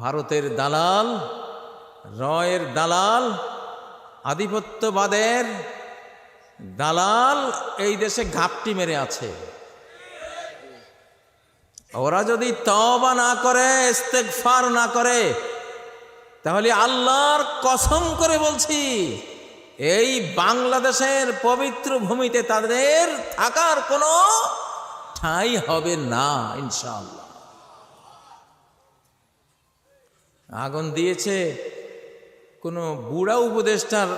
ভারতের দালাল, রয়ের দালাল, আধিপত্যবাদের দালাল এই দেশে ঘাপটি মেরে আছে। ওরা যদি তবা না করে, ইস্তেগফার না করে, তাহলে আল্লাহর কসম করে বলছি, এই বাংলাদেশের পবিত্র ভূমিতে তাদের থাকার কোনো ঠাঁই হবে না, ইনশাআল্লাহ। আগুন দিয়েছে, কোনো বুড়া উপদেষ্টার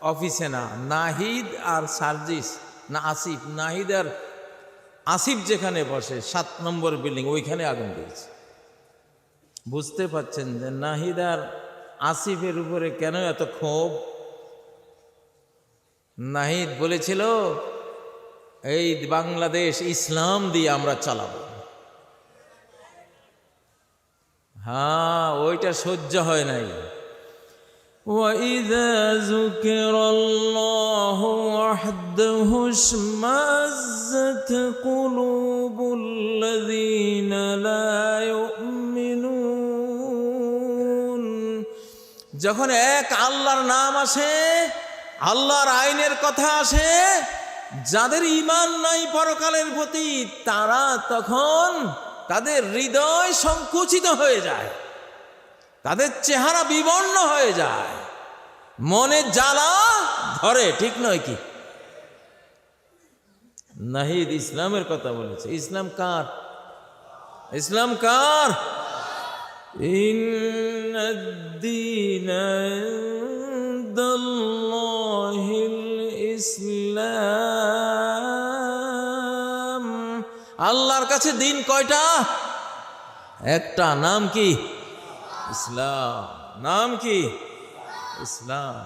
অফিসে না, নাহিদ আর সার্জিস, না আসিফ, নাহিদ আর আসিফ যেখানে বসে, সাত নম্বর বিল্ডিং, ওইখানে আগুন দিয়েছে। বুঝতে পাচ্ছেন যে নাহিদ আর আসিফের উপরে কেন এত ক্ষোভ? নাহিদ বলেছিল, এই বাংলাদেশ ইসলাম দিয়ে আমরা চালাবো। হ্যাঁ ওইটা সহ্য হয় নাই وإذا ذكر الله وحده اشمأزت قلوب الذين لا يؤمنون যখন এক আল্লাহর নাম আসে আল্লাহর আইনের কথা আসে যাদের ইমান নাই পরকালের প্রতি তারা তখন তাদের হৃদয় সংকুচিত হয়ে যায়। তাদের চেহারা বিবর্ণ হয়ে যায়। মনে জ্বালা ধরে, ঠিক নয় কি? নাহিদ ইসলামের কথা বলেছে। ইসলাম কার? ইসলাম কার? ইন্দিন ইসলাম। কাছে দিন কয়টা? একটা, নাম কি? ইসলাম। নাম কি? ইসলাম।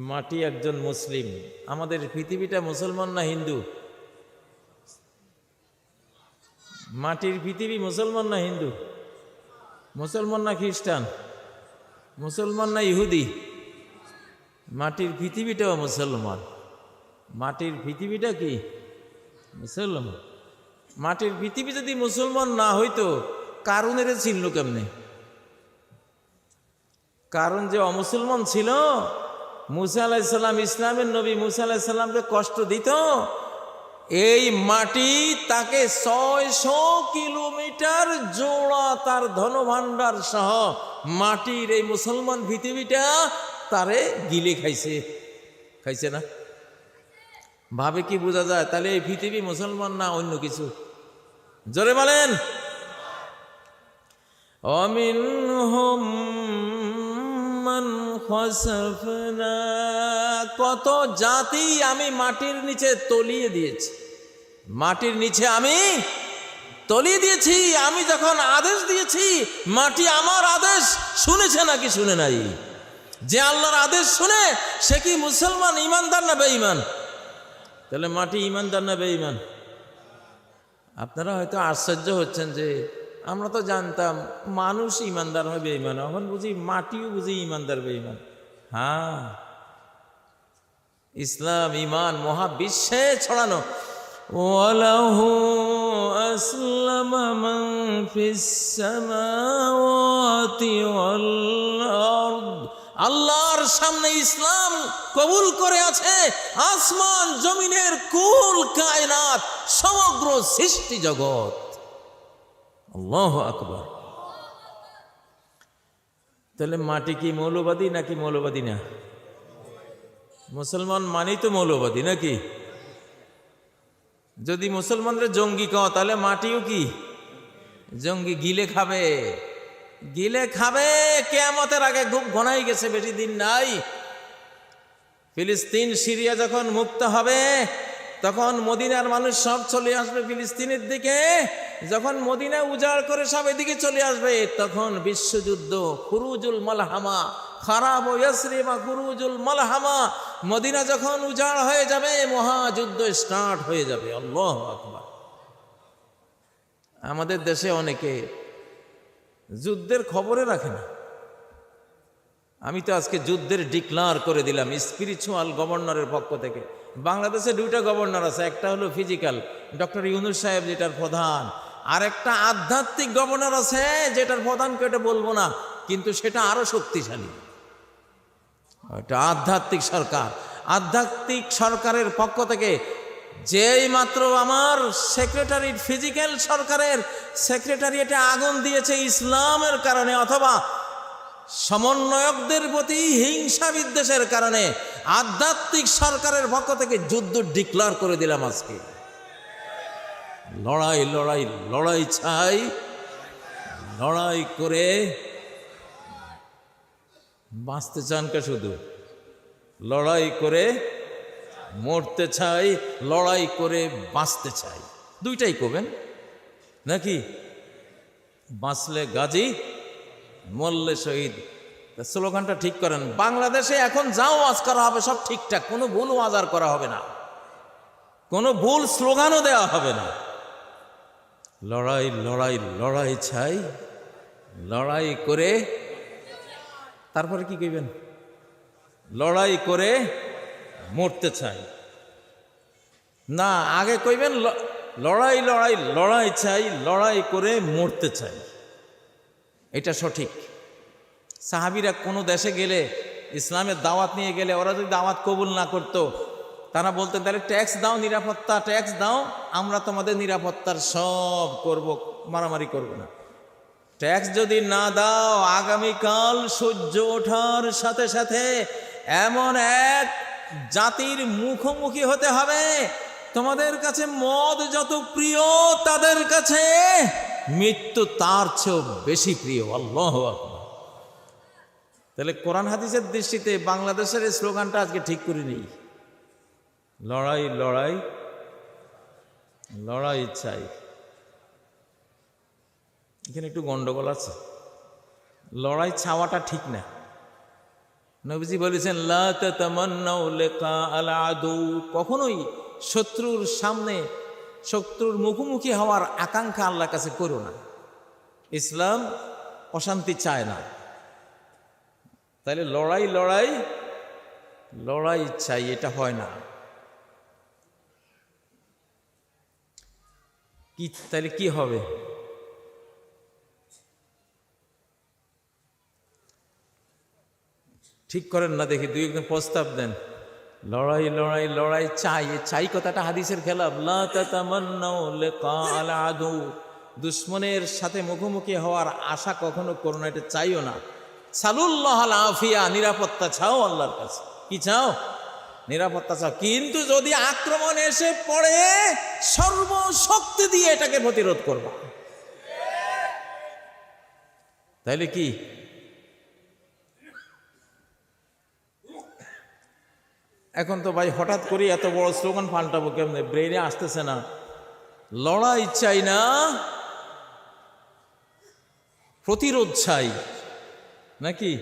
মাটি একজন মুসলিম। আমাদের পৃথিবীটা মুসলমান না হিন্দু? মাটির পৃথিবী মুসলমান না হিন্দু? মুসলমান না খ্রিস্টান? মুসলমান না ইহুদি? মাটির পৃথিবীটাও মুসলমান। মাটির পৃথিবীটা কি? মুসলমান। মাটির পৃথিবী যদি মুসলমান না হইতো কারণের চিনল কেমনে? কারণ যে অমুসলমান ছিল, মুসা আলাইসাল্লাম ইসলামের নবী মুসা আলাইসাল্লামকে কষ্ট দিত। এই মাটি তাকে ছয়শো কিলোমিটার জোড়া তার ধনভাণ্ডার সহ মাটির এই মুসলমান পৃথিবীটা তারে গিলে খাইছে। খাইছে না? ভাবে কি বোঝা যায়? তাহলে এই পৃথিবী মুসলমান না অন্য কিছু? জোরে বলেন। অমিনহুম মান খসফনা। কত জাতি আমি মাটির নিচে তলিয়ে দিয়েছি। মাটির নিচে আমি তলিয়ে দিয়েছি। আমি যখন আদেশ দিয়েছি, মাটি আমার আদেশ শুনেছে নাকি শুনে নাই? যে আল্লাহর আদেশ শুনে, সে কি মুসলমান, ইমানদার না বেঈমান? তাহলে মাটি ইমানদার না বেঈমান? আপনারা হয়তো আশ্চর্য হচ্ছেন যে আমরা তো জানতাম মানুষ ইমানদার হয় বেঈমান, এখন বুঝি মাটিও বুঝি ইমানদার বেঈমান। হ্যাঁ। ইসলাম ইমান মহাবিশ্বে ছড়ানো। ওয়ালাহু ফিস সামাওয়াতি ওয়াল আরদ। আল্লাহর সামনে ইসলাম কবুল করে আছে, আসমান জমিনের কুল কায়নাত, সমগ্র সৃষ্টি জগৎ। আল্লাহ আকবর। তাহলে মাটি কি মৌলবাদী নাকি মৌলবাদী না? মুসলমান মানেই তো মৌলবাদী নাকি? যদি মুসলমানদের জঙ্গি কও তাহলে মাটিও কি? জঙ্গি গিলে খাবে। গিলে খাবে, কেয়ামতের আগে খুব ঘনাই গেছে, বেশি দিন নাই। ফিলিস্তিন, সিরিয়া যখন মুক্ত হবে, তখন মদিনার মানুষ সব চলে আসবে ফিলিস্তিনের দিকে। যখন মদিনা উজাড় করে সব এদিকে চলে আসবে, তখন বিশ্বযুদ্ধ খুরুজুল মালহামা, খারাপ ইয়াসরিমা খুরুজুল মালহামা, মদিনা যখন উজাড় হয়ে যাবে, মহাযুদ্ধ স্টার্ট হয়ে যাবে। আল্লাহ আকবার। আমাদের দেশে অনেকে যুদ্ধের খবরে রাখে না। আমি তো আজকে যুদ্ধের ডিক্লার করে দিলাম স্পিরিচুয়াল গভর্নরের পক্ষ থেকে। বাংলাদেশে দুইটা গভর্নর আছে, একটা হলো ফিজিক্যাল ডক্টর ইউনুস সাহেব যেটার প্রধান। আর একটা আধ্যাত্মিক গভর্নর আছে, যেটার প্রধান কেটে বলব না, কিন্তু সেটা আরও শক্তিশালী। এটা আধ্যাত্মিক সরকার। আধ্যাত্মিক সরকারের পক্ষ থেকে যেই মাত্র আমার সেক্রেটারি ফিজিক্যাল সরকারের সেক্রেটারিয়েটে আগুন দিয়েছে ইসলামের কারণে অথবা সমন্বয়কদের প্রতি হিংসা বিদ্বেষের কারণে, আধ্যাত্মিক সরকারের পক্ষ থেকে যুদ্ধ ডিক্লার করে দিলাম আজকে। লড়াই লড়াই লড়াই চাই, লড়াই করে বাঁচতে চান কে শুধু? লড়াই করে মরতে চাই, লড়াই করে বাঁচতে চাই। দুইটাই করবেন? নাকি? বাঁচলে গাজী, মরলে শহীদ। স্লোগানটা ঠিক করেন, বাংলাদেশে এখন যাও ওয়াজ করা হবে সব ঠিকঠাক, কোনো ভুল ওয়াজার করা হবে না। কোনো ভুল স্লোগানও দেওয়া হবে না। লড়াই লড়াই লড়াই চাই, লড়াই করে, তারপরে কি কইবেন? লড়াই করে মরতে চাই। না, আগে কইবেন লড়াই লড়াই লড়াই চাই, লড়াই করে মরতে চাই। এটা সঠিক। সাহাবিরা কোনো দেশে গেলে, ইসলামের দাওয়াত নিয়ে গেলে, ওরা যদি দাওয়াত কবুল না করতো, তারা বলতেন, তাহলে ট্যাক্স দাও, নিরাপত্তা, ট্যাক্স দাও, আমরা তোমাদের নিরাপত্তার সব করব, মারামারি করব না। ট্যাক্স যদি না দাও, আগামীকাল সূর্য ওঠার সাথে সাথে এমন এক জাতির মুখোমুখি হতে হবে। তোমাদের কাছে মদ যত প্রিয়, তাদের কাছে মৃত্যু তার চেয়েও বেশি প্রিয়। আল্লাহ তাহলে কোরআন হাদিসের দৃষ্টিতে বাংলাদেশের এই স্লোগানটা আজকে ঠিক করে নেই। লড়াই লড়াই লড়াই চাই। এখানে একটু গন্ডগোল আছে। লড়াই ছাওয়াটা ঠিক না। নবীজি বলেছেন কখনোই শত্রুর সামনে, শত্রুর মুখোমুখি হওয়ার আকাঙ্ক্ষা আল্লাহর কাছে করো না। ইসলাম অশান্তি চায় না। তাহলে লড়াই লড়াই লড়াই চাই, এটা হয় না। কি তাহলে কি হবে? ঠিক করেন না দেখি, দুই একজন প্রস্তাব দেন। লড়াই লড়াই লড়াই, চাই চাই কথাটা হাদিসের খেলাফ। আদু। দুশ্মনের সাথে মুখোমুখি হওয়ার আশা কখনো করো না, এটা চাইও না। সালুল্লাহ আফিয়া, নিরাপত্তা চাও আল্লাহর কাছে। কি চাও? নিরাপত্তা চাও। কিন্তু যদি আক্রমণ এসে পড়ে, সর্বশক্তি দিয়ে এটাকে প্রতিরোধ করবা। তাইলে কি? এখন তো ভাই হঠাৎ করে এত বড় স্লোগান পাল্টাবো কেমনে? ব্রেনে আসতেছে না। লড়াই চাই না, প্রতিরোধ চাই। নাকি?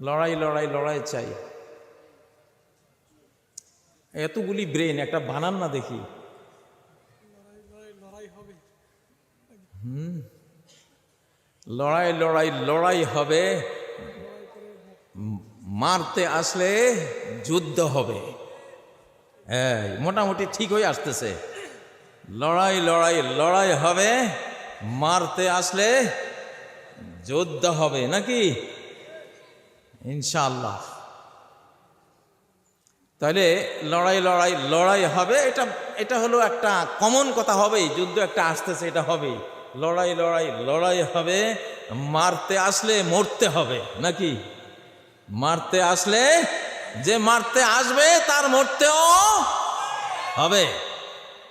লড়াই লড়াই লড়াই চাই। এতগুলি ব্রেন একটা বানান না দেখি। হুম। লড়াই লড়াই লড়াই হবে। মারতে আসলে যুদ্ধ হবে। হ্যাঁ মোটামুটি ঠিক হয়ে আসতেছে। লড়াই লড়াই লড়াই হবে। মারতে আসলে যুদ্ধ হবে, নাকি? ইনশাল্লাহ তাহলে লড়াই লড়াই লড়াই হবে। এটা এটা হলো একটা কমন কথা হবেই। যুদ্ধ একটা আসতেছে, এটা হবেই। লড়াই লড়াই লড়াই হবে। মারতে আসলে মরতে হবে, নাকি? মারতে আসলে যে মারতে আসবে তার মরতেও হবে।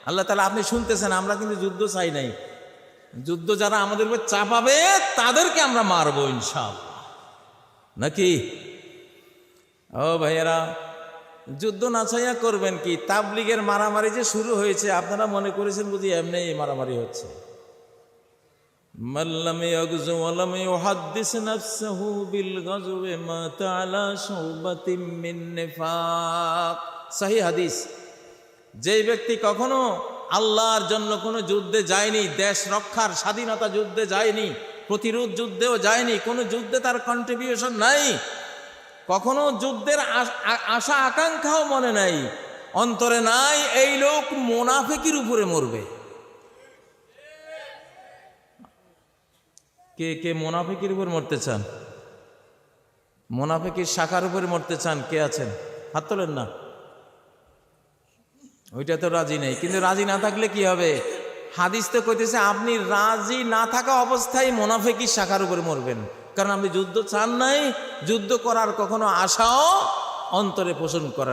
আল্লাহ তালা আপনি শুনতেছেন, আমরা কিন্তু যুদ্ধ চাই নাই। যুদ্ধ যারা আমাদের উপর চাপাবে, তাদেরকে আমরা মারবো ইনশাআল্লাহ। নাকি? ও ভাইয়েরা, যুদ্ধ না চাইয়া করবেন কি? তাবলিগের মারামারি যে শুরু হয়েছে, আপনারা মনে করেছেন বুঝি এমনি মারামারি হচ্ছে। মাল্লাম ইয়াগজু ওয়ালাম ইউহাদ্দিস নাফসাহু বিল গাজওয়ে মাতা আলা শুবাতিম মিন নিফাক। সহিহ হাদিস। যেই ব্যক্তি কখনো আল্লাহর জন্য কোনো যুদ্ধে যায়নি, দেশ রক্ষার, স্বাধীনতা যুদ্ধে যায়নি, প্রতিরোধ যুদ্ধেও যায়নি, কোনো যুদ্ধে তার কন্ট্রিবিউশন নাই, কখনো যুদ্ধের আশা আকাঙ্ক্ষাও মনে নাই, অন্তরে নাই, এই লোক মোনাফেকির উপরে মরবে। কে কে মোনাফিকের উপর মরতে চান? মোনাফিকের শাখার উপর মরতে চান কে আছেন? হাত তোলেন না। ওইটা তো রাজি নেই, কিন্তু রাজি না থাকলে কি হবে? হাদিস তো কইতেছে, আপনি রাজি না থাকা অবস্থায় মোনাফেকির শাখার উপরে মরবেন। কারণ আপনি যুদ্ধ চান নাই, যুদ্ধ করার কখনো আশাও অন্তরে পোষণ করেন